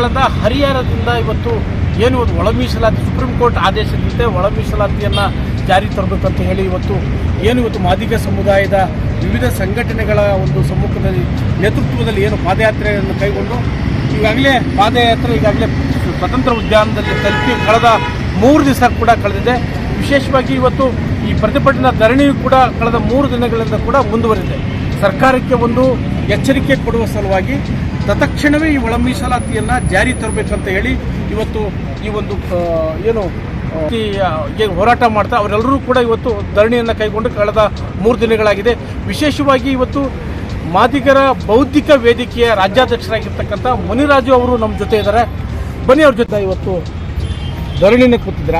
ದಿನಗಳಿಂದ ಹರಿಹರದಿಂದ ಇವತ್ತು ಏನು ಒಂದು ಒಳ ಮೀಸಲಾತಿ, ಸುಪ್ರೀಂ ಕೋರ್ಟ್ ಆದೇಶದಂತೆ ಒಳ ಮೀಸಲಾತಿಯನ್ನು ಜಾರಿ ತರಬೇಕಂತ ಹೇಳಿ ಇವತ್ತು ಏನು ಇವತ್ತು ಮಾದಿಗ ಸಮುದಾಯದ ವಿವಿಧ ಸಂಘಟನೆಗಳ ಒಂದು ಸಮ್ಮುಖದಲ್ಲಿ ನೇತೃತ್ವದಲ್ಲಿ ಏನು ಪಾದಯಾತ್ರೆಯನ್ನು ಕೈಗೊಂಡು ಈಗಾಗಲೇ ಪಾದಯಾತ್ರೆ ಈಗಾಗಲೇ ಸ್ವತಂತ್ರ ಉದ್ಯಾನದಲ್ಲಿ ತಲುಪಿ ಕಳೆದ ಮೂರು ದಿವಸ ಕೂಡ ಕಳೆದಿದೆ. ವಿಶೇಷವಾಗಿ ಇವತ್ತು ಈ ಪ್ರತಿಭಟನಾ ಧರಣಿಯು ಕೂಡ ಕಳೆದ ಮೂರು ದಿನಗಳಿಂದ ಕೂಡ ಮುಂದುವರೆದಿದೆ. ಸರ್ಕಾರಕ್ಕೆ ಒಂದು ಎಚ್ಚರಿಕೆ ಕೊಡುವ ಸಲುವಾಗಿ ತತ್ಕ್ಷಣವೇ ಈ ಒಳ ಮೀಸಲಾತಿಯನ್ನು ಜಾರಿ ತರಬೇಕಂತ ಹೇಳಿ ಇವತ್ತು ಈ ಒಂದು ಏನು ಹೋರಾಟ ಮಾಡ್ತಾ ಅವರೆಲ್ಲರೂ ಕೂಡ ಇವತ್ತು ಧರಣಿಯನ್ನು ಕೈಗೊಂಡು ಕಳೆದ ಮೂರು ದಿನಗಳಾಗಿದೆ. ವಿಶೇಷವಾಗಿ ಇವತ್ತು ಮಾದಿಗರ ಬೌದ್ಧಿಕ ವೇದಿಕೆಯ ರಾಜ್ಯಾಧ್ಯಕ್ಷರಾಗಿರ್ತಕ್ಕಂಥ ಮುನಿರಾಜು ಅವರು ನಮ್ಮ ಜೊತೆ ಇದ್ದಾರೆ. ಬನ್ನಿ ಅವ್ರ ಜೊತೆ ಇವತ್ತು ಧರಣಿನ ಕೂತಿದ್ರ.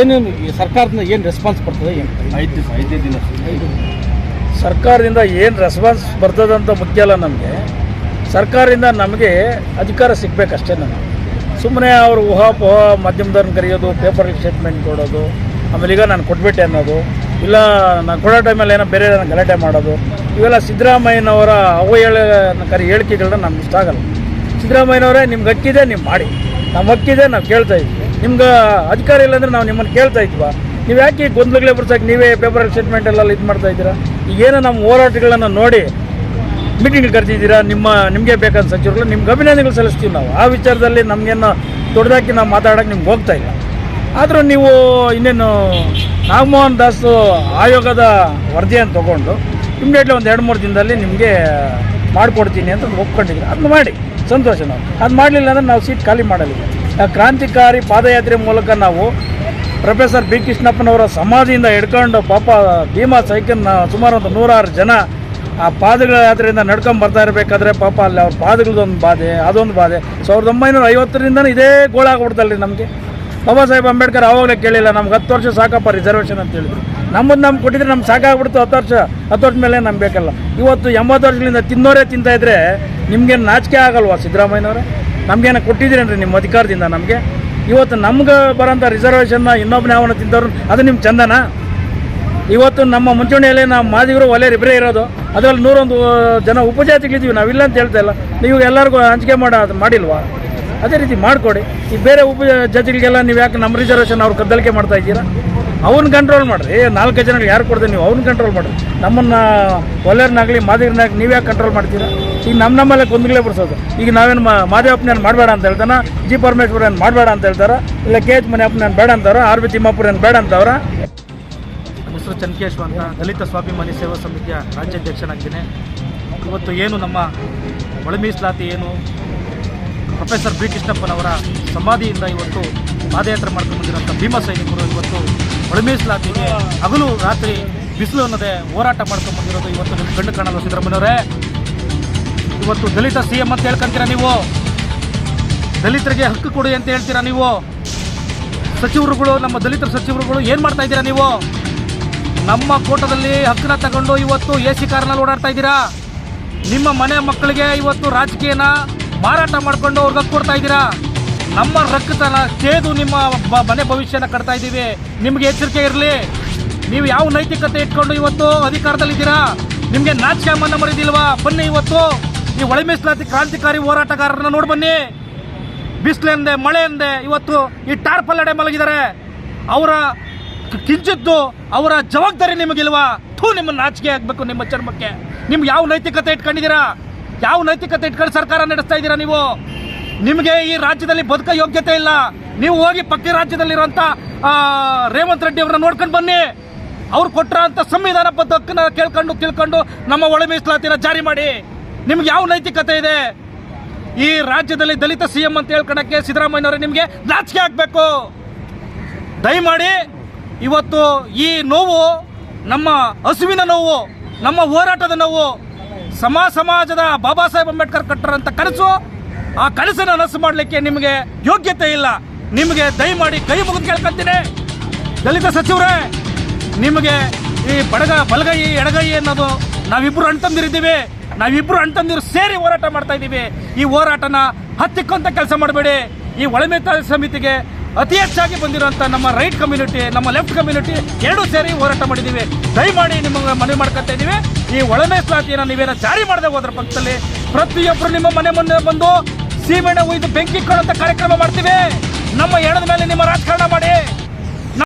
ಏನೇನು ಸರ್ಕಾರದಿಂದ ಏನು ರೆಸ್ಪಾನ್ಸ್ ಬರ್ತದೆ ಏನು? ಐದು ದಿವಸ ಐದೇ ದಿನ. ಸರ್ಕಾರದಿಂದ ಏನು ರೆಸ್ಪಾನ್ಸ್ ಬರ್ತದಂತ ಮುಖ್ಯ ಅಲ್ಲ ನಮಗೆ. ಸರ್ಕಾರದಿಂದ ನಮಗೆ ಅಧಿಕಾರ ಸಿಗಬೇಕಷ್ಟೇ ನಾನು ಸುಮ್ಮನೆ ಅವರು ಊಹಾಪೋಹ ಮಾಧ್ಯಮದವ್ರನ್ನ ಕರೆಯೋದು ಪೇಪರ್ ಸ್ಟೇಟ್ಮೆಂಟ್ ಕೊಡೋದು, ಆಮೇಲೆ ಈಗ ನಾನು ಕೊಟ್ಬಿಟ್ಟೆ ಅನ್ನೋದು, ಇಲ್ಲ ನಾನು ಕೊಡೋ ಟೈಮಲ್ಲಿ ಏನೋ ಬೇರೆ ಏನೋ ಗಲಾಟೆ ಮಾಡೋದು, ಇವೆಲ್ಲ ಸಿದ್ದರಾಮಯ್ಯನವರ ಅವಹೇಳನಕಾರಿ ಹೇಳಿಕೆಗಳನ್ನ ನಮ್ಗೆ ಇಷ್ಟ ಆಗಲ್ಲ. ಸಿದ್ದರಾಮಯ್ಯನವರೇ, ನಿಮ್ಗೆ ಹಕ್ಕಿದೆ, ನೀವು ಮಾಡಿ. ನಮ್ಮ ಹಕ್ಕಿದೆ, ನಾವು ಕೇಳ್ತಾ ಇದ್ವಿ. ನಿಮ್ಗೆ ಅಧಿಕಾರ ಇಲ್ಲಾಂದ್ರೆ ನಾವು ನಿಮ್ಮನ್ನು ಕೇಳ್ತಾ ಇದ್ವಾ? ನೀವು ಯಾಕೆ ಗೊಂದಲಗಳೇ ಬರ್ಸಕ್ಕೆ ನೀವೇ ಪೇಪರ್ ಸ್ಟೇಟ್ಮೆಂಟ್ ಎಲ್ಲ ಇದು ಮಾಡ್ತಾ ಇದ್ದೀರಾ? ಈಗೇನೋ ನಮ್ಮ ಹೋರಾಟಗಳನ್ನು ನೋಡಿ ಮೀಟಿಂಗ್ ಕರೆದಿದ್ದೀರಾ? ನಿಮ್ಮ, ನಿಮಗೆ ಬೇಕಾದ ಸಚಿವರುಗಳು ನಿಮ್ಗೆ ಅಭಿನಂದನೆಗಳು ಸಲ್ಲಿಸ್ತೀವಿ ನಾವು. ಆ ವಿಚಾರದಲ್ಲಿ ನಮಗೇನು ದೊಡ್ಡದಾಗಿ ನಾವು ಮಾತಾಡೋಕ್ಕೆ ನಿಮ್ಗೆ ಹೋಗ್ತಾ ಇಲ್ಲ. ಆದರೂ ನೀವು ಇನ್ನೇನು ನಾಗಮೋಹನ್ ದಾಸ್ ಆಯೋಗದ ವರದಿಯನ್ನು ತೊಗೊಂಡು ಇಮ್ಮಿಡಿಯೇಟ್ಲಿ ಒಂದು ಎರಡು ಮೂರು ದಿನದಲ್ಲಿ ನಿಮಗೆ ಮಾಡಿಕೊಡ್ತೀನಿ ಅಂತ ಒಪ್ಕೊಂಡಿದ್ದೀರಿ? ಅದನ್ನ ಮಾಡಿ. ಸಂತೋಷ ನಾವು. ಅದು ಮಾಡಲಿಲ್ಲ ಅಂದರೆ ನಾವು ಸೀಟ್ ಖಾಲಿ ಮಾಡಲಿಲ್ಲ. ಕ್ರಾಂತಿಕಾರಿ ಪಾದಯಾತ್ರೆ ಮೂಲಕ ನಾವು ಪ್ರೊಫೆಸರ್ ಬಿ ಕೃಷ್ಣಪ್ಪನವರ ಸಮಾಧಿಯಿಂದ ಹಿಡ್ಕೊಂಡು ಪಾಪ ಭೀಮಾ ಸೈಕಲ್ನ ಸುಮಾರು ಒಂದು ನೂರಾರು ಜನ ಆ ಪಾದಗಳ ಯಾತ್ರೆಯಿಂದ ನಡ್ಕೊಂಡು ಬರ್ತಾ ಇರಬೇಕಾದ್ರೆ ಪಾಪ ಅಲ್ಲಿ ಅವ್ರ ಪಾದಗಳದೊಂದು ಬಾಧೆ, ಅದೊಂದು ಬಾಧೆ. ಸಾವಿರದ ಒಂಬೈನೂರ ಐವತ್ತರಿಂದನೂ ಇದೇ ಗೋಳಾಗ್ಬಿಡ್ತಲ್ರಿ ನಮಗೆ. ಬಾಬಾ ಸಾಹೇಬ್ ಅಂಬೇಡ್ಕರ್ ಆವಾಗಲೇ ಕೇಳಿಲ್ಲ, ನಮ್ಗೆ ಹತ್ತು ವರ್ಷ ಸಾಕಪ್ಪ ರಿಸರ್ವೇಷನ್ ಅಂತ ಹೇಳಿದ್ರು. ನಮ್ಮದು ನಮ್ಗೆ ಕೊಟ್ಟಿದ್ರೆ ನಮ್ಗೆ ಸಾಕಾಗ್ಬಿಡ್ತು, ಹತ್ತು ವರ್ಷ ಹತ್ತು ವರ್ಷ ಮೇಲೆ ನಮ್ಗೆ ಬೇಕಲ್ಲ. ಇವತ್ತು ಎಂಬತ್ತು ವರ್ಷಗಳಿಂದ ತಿನ್ನೋರೇ ತಿಂತಾ ಇದ್ರೆ ನಿಮ್ಗೇನು ನಾಚಿಕೆ ಆಗಲ್ವಾ ಸಿದ್ದರಾಮಯ್ಯನವರೇ? ನಮ್ಗೇನು ಕೊಟ್ಟಿದ್ದೀರೇನ್ರಿ ನಿಮ್ಮ ಅಧಿಕಾರದಿಂದ ನಮಗೆ? ಇವತ್ತು ನಮ್ಗೆ ಬರೋಂಥ ರಿಸರ್ವೇಷನ್ನ ಇನ್ನೊಬ್ಬನೇ ಅವನ ತಿಂದವ್ರು, ಅದು ನಿಮ್ಮ ಚಂದನಾ? ಇವತ್ತು ನಮ್ಮ ಮುಂಚೂಣಿಯಲ್ಲಿ ನಾವು ಮಾದಿಗರು ಒಲೆ ಇಬ್ಬರೇ ಇರೋದು. ಅದರಲ್ಲಿ ನೂರೊಂದು ಜನ ಉಪಜಾತಿಗಳಿದ್ದೀವಿ. ನಾವಿಲ್ಲ ಅಂತ ಹೇಳ್ತಾ ಇಲ್ಲ. ನೀವು ಎಲ್ಲರಿಗೂ ಹಂಚಿಕೆ ಮಾಡ, ಮಾಡಿಲ್ವಾ? ಅದೇ ರೀತಿ ಮಾಡಿಕೊಡಿ. ಈ ಬೇರೆ ಉಪ ಜಾತಿಗಳಿಗೆಲ್ಲ ನೀವು ಯಾಕೆ ನಮ್ಮ ರಿಸರ್ವೇಷನ್ ಅವ್ರು ಕದ್ದಲಿಕೆ ಮಾಡ್ತಾ ಇದ್ದೀರಾ? ಅವ್ನ ಕಂಟ್ರೋಲ್ ಮಾಡಿರಿ. ನಾಲ್ಕು ಜನಗಳು ಯಾರು ಕೊಡ್ದೆ ನೀವು? ಅವ್ನ ಕಂಟ್ರೋಲ್ ಮಾಡಿರಿ. ನಮ್ಮನ್ನು ಒಲೆಯರ್ನಾಗಲಿ ಮಾದಿಗರನ್ನಾಗಲಿ ನೀವು ಯಾಕೆ ಕಂಟ್ರೋಲ್ ಮಾಡ್ತೀರಾ? ಈಗ ನಮ್ಮ ನಮ್ಮಲ್ಲೇ ಗೊಂದಲೇ ಬರ್ಸೋದು ಈಗ ನಾವೇನು ಮಾದೇವಪ್ಪನೇನು ಮಾಡಬೇಡ ಅಂತ ಹೇಳ್ತಾನೆ ಜಿ ಪರಮೇಶ್ವರ ಏನು ಮಾಡಬೇಡ ಅಂತ ಹೇಳ್ತಾರೆ? ಇಲ್ಲ ಕೆ ಎಚ್ ಮನೆಯಪ್ಪನೇನು ಬೇಡ ಅಂತಾರೋ? ಆರ್ ಬಿ ತಿಮ್ಮಾಪುರ ಏನು ಬೇಡ ಅಂತವ್ರ? ಹೆಸರು ಚನ್ಕೇಶ್ವ ಅಂತ ದಲಿತ ಸ್ವಾಭಿಮಾನಿ ಸೇವಾ ಸಮಿತಿಯ ರಾಜ್ಯಾಧ್ಯಕ್ಷನಾಗಿದ್ದೇನೆ. ಇವತ್ತು ಏನು ನಮ್ಮ ಒಳ ಮೀಸಲಾತಿ ಏನು? Professor B. ಕೃಷ್ಣಪ್ಪನವರ ಸಮಾಧಿಯಿಂದ ಇವತ್ತು ಪಾದಯಾತ್ರೆ ಮಾಡ್ಕೊಂಡು ಬಂದಿರೋಂಥ ಭೀಮ ಸೈನಿಕರು ಇವತ್ತು ಒಳ ಮೀಸಲಾತಿಗೆ ಹಗಲು ರಾತ್ರಿ ಬಿಸಿಲು ಅನ್ನೋದೇ ಹೋರಾಟ ಮಾಡ್ಕೊಂಡು ಬಂದಿರೋದು ಇವತ್ತು ನಿಮ್ಮ ಕಣ್ಣು ಕಾಣಲು ಸಿದ್ದರಾಮಯ್ಯವರೇ. ಇವತ್ತು ದಲಿತ ಸಿ ಎಂ ಅಂತ ಹೇಳ್ಕೊಂತೀರಾ ನೀವು? ದಲಿತರಿಗೆ ಹಕ್ಕು ಕೊಡಿ ಅಂತ ಹೇಳ್ತೀರಾ ನೀವು? ಸಚಿವರುಗಳು, ನಮ್ಮ ದಲಿತರ ಸಚಿವರುಗಳು ಏನು ಮಾಡ್ತಾ ಇದ್ದೀರಾ ನೀವು? ನಮ್ಮ ಕೋಟದಲ್ಲಿ ಹಕ್ಕನ್ನ ತಗೊಂಡು ಇವತ್ತು ಎ ಸಿ ಕಾರ್ನಲ್ಲಿ ಓಡಾಡ್ತಾ ಇದ್ದೀರಾ? ನಿಮ್ಮ ಮನೆ ಮಕ್ಕಳಿಗೆ ಇವತ್ತು ರಾಜಕೀಯನ ಮಾರಾಟ ಮಾಡಿಕೊಂಡು ಅವ್ರಿಗೆ ಕೊಡ್ತಾ ಇದ್ದೀರಾ? ನಮ್ಮ ರಕ್ತನ ಸೇದು ನಿಮ್ಮ ಮನೆ ಭವಿಷ್ಯನ ಕಟ್ತಾ ಇದ್ದೀವಿ. ನಿಮಗೆ ಎಚ್ಚರಿಕೆ ಇರಲಿ. ನೀವು ಯಾವ ನೈತಿಕತೆ ಇಟ್ಕೊಂಡು ಇವತ್ತು ಅಧಿಕಾರದಲ್ಲಿದ್ದೀರಾ ನಿಮಗೆ ನಾಚಿಕೆ ಮನ್ನ ಮರಿದಿಲ್ವಾ? ಬನ್ನಿ ಇವತ್ತು. ಈ ಒಳ ಕ್ರಾಂತಿಕಾರಿ ಹೋರಾಟಗಾರರನ್ನ ನೋಡಿ ಬನ್ನಿ. ಬಿಸಿಲೆಂದೆ ಮಳೆ ಎಂದೆ ಇವತ್ತು ಈ ಟಾರ್ಪಲ್ಲಡೆ ಮಲಗಿದ್ದಾರೆ. ಅವರ ಕಿಂಚಿತ್ತು ಅವರ ಜವಾಬ್ದಾರಿ ನಿಮಗಿಲ್ವ ಥೂ ನಿಮ್ಮ ನಾಚಿಕೆ ಆಗಬೇಕು ನಿಮ್ಮ ಚರ್ಮಕ್ಕೆ. ನಿಮ್ಗೆ ಯಾವ ನೈತಿಕತೆ ಇಟ್ಕೊಂಡಿದ್ದೀರಾ? ಯಾವ ನೈತಿಕತೆ ಇಟ್ಕೊಂಡು ಸರ್ಕಾರ ನಡೆಸ್ತಾ ಇದ್ದೀರಾ ನೀವು? ನಿಮಗೆ ಈ ರಾಜ್ಯದಲ್ಲಿ ಬದುಕ ಯೋಗ್ಯತೆ ಇಲ್ಲ. ನೀವು ಹೋಗಿ ಪಕ್ಕ ರಾಜ್ಯದಲ್ಲಿರುವಂಥ ರೇವಂತ್ ರೆಡ್ಡಿ ಅವ್ರನ್ನ ನೋಡ್ಕೊಂಡು ಬನ್ನಿ. ಅವ್ರು ಕೊಟ್ಟಿರೋಂಥ ಸಂವಿಧಾನಬದ್ಧ ಹಕ್ಕನ್ನ ಕೇಳ್ಕೊಂಡು ತಿಳ್ಕೊಂಡು ನಮ್ಮ ಒಳ ಮೀಸಲಾತಿನ ಜಾರಿ ಮಾಡಿ. ನಿಮ್ಗೆ ಯಾವ ನೈತಿಕತೆ ಇದೆ? ಈ ರಾಜ್ಯದಲ್ಲಿ ದಲಿತ ಸಿಎಂ ಅಂತ ಹೇಳ್ಕೊಳಕ್ಕೆ ಸಿದ್ದರಾಮಯ್ಯನವರೇ ನಿಮಗೆ ನಾಚಿಕೆ ಆಗಬೇಕು. ದಯಮಾಡಿ ಇವತ್ತು ಈ ನೋವು ನಮ್ಮ ಹಸುವಿನ ನೋವು, ನಮ್ಮ ಹೋರಾಟದ ನೋವು, ಸಮ ಸಮಾಜದ ಬಾಬಾ ಸಾಹೇಬ್ ಅಂಬೇಡ್ಕರ್ ಕಟ್ಟರಂತ ಕನಸು, ಆ ಕನಸನ್ನು ನನಸು ಮಾಡಲಿಕ್ಕೆ ನಿಮಗೆ ಯೋಗ್ಯತೆ ಇಲ್ಲ. ನಿಮಗೆ ದಯಮಾಡಿ ಕೈ ಮುಗಿದು ಕೇಳ್ಕೊಂತೀನಿ. ದಲಿತ ಸಚಿವರೇ, ನಿಮಗೆ ಈ ಬಡಗ ಬಲಗೈ, ಎಡಗೈ ಅನ್ನೋದು ನಾವಿಬ್ರು ಅಣ್ತಂದಿರಿದ್ದೀವಿ. ನಾವಿಬ್ಬರು ಅಣ್ತಂದಿರು ಸೇರಿ ಹೋರಾಟ ಮಾಡ್ತಾ ಇದ್ದೀವಿ. ಈ ಹೋರಾಟನ ಹತ್ತಿಕ್ಕಂತ ಕೆಲಸ ಮಾಡಬೇಡಿ. ಈ ಒಳಮೇತ ಸಮಿತಿಗೆ ಅತಿ ಹೆಚ್ಚಾಗಿ ಬಂದಿರುವಂಥ ನಮ್ಮ ರೈಟ್ ಕಮ್ಯುನಿಟಿ, ನಮ್ಮ ಲೆಫ್ಟ್ ಕಮ್ಯುನಿಟಿ ಎರಡು ಸೇರಿ ಹೋರಾಟ ಮಾಡಿದ್ದೀವಿ ದಯಮಾಡಿ ನಿಮಗೆ ಮನವಿ ಮಾಡ್ಕೊತಾ ಇದ್ದೀವಿ ಈ ಒಳ ಮೀಸಲಾತಿಯನ್ನು ನೀವೇನ ಜಾರಿ ಮಾಡದೆ ಹೋದ್ರ ಪಕ್ಷದಲ್ಲಿ ಪ್ರತಿಯೊಬ್ಬರು ನಿಮ್ಮ ಮನೆ ಮುಂದೆ ಬಂದು ಸೀಮೆಣ್ಣೆ ಒಯ್ದು ಬೆಂಕಿ ಕೊಡುವಂತ ಕಾರ್ಯಕ್ರಮ ಮಾಡ್ತೀವಿ. ನಮ್ಮ ಎಣದ ಮೇಲೆ ನಿಮ್ಮ ರಾಜಕಾರಣ ಮಾಡಿ.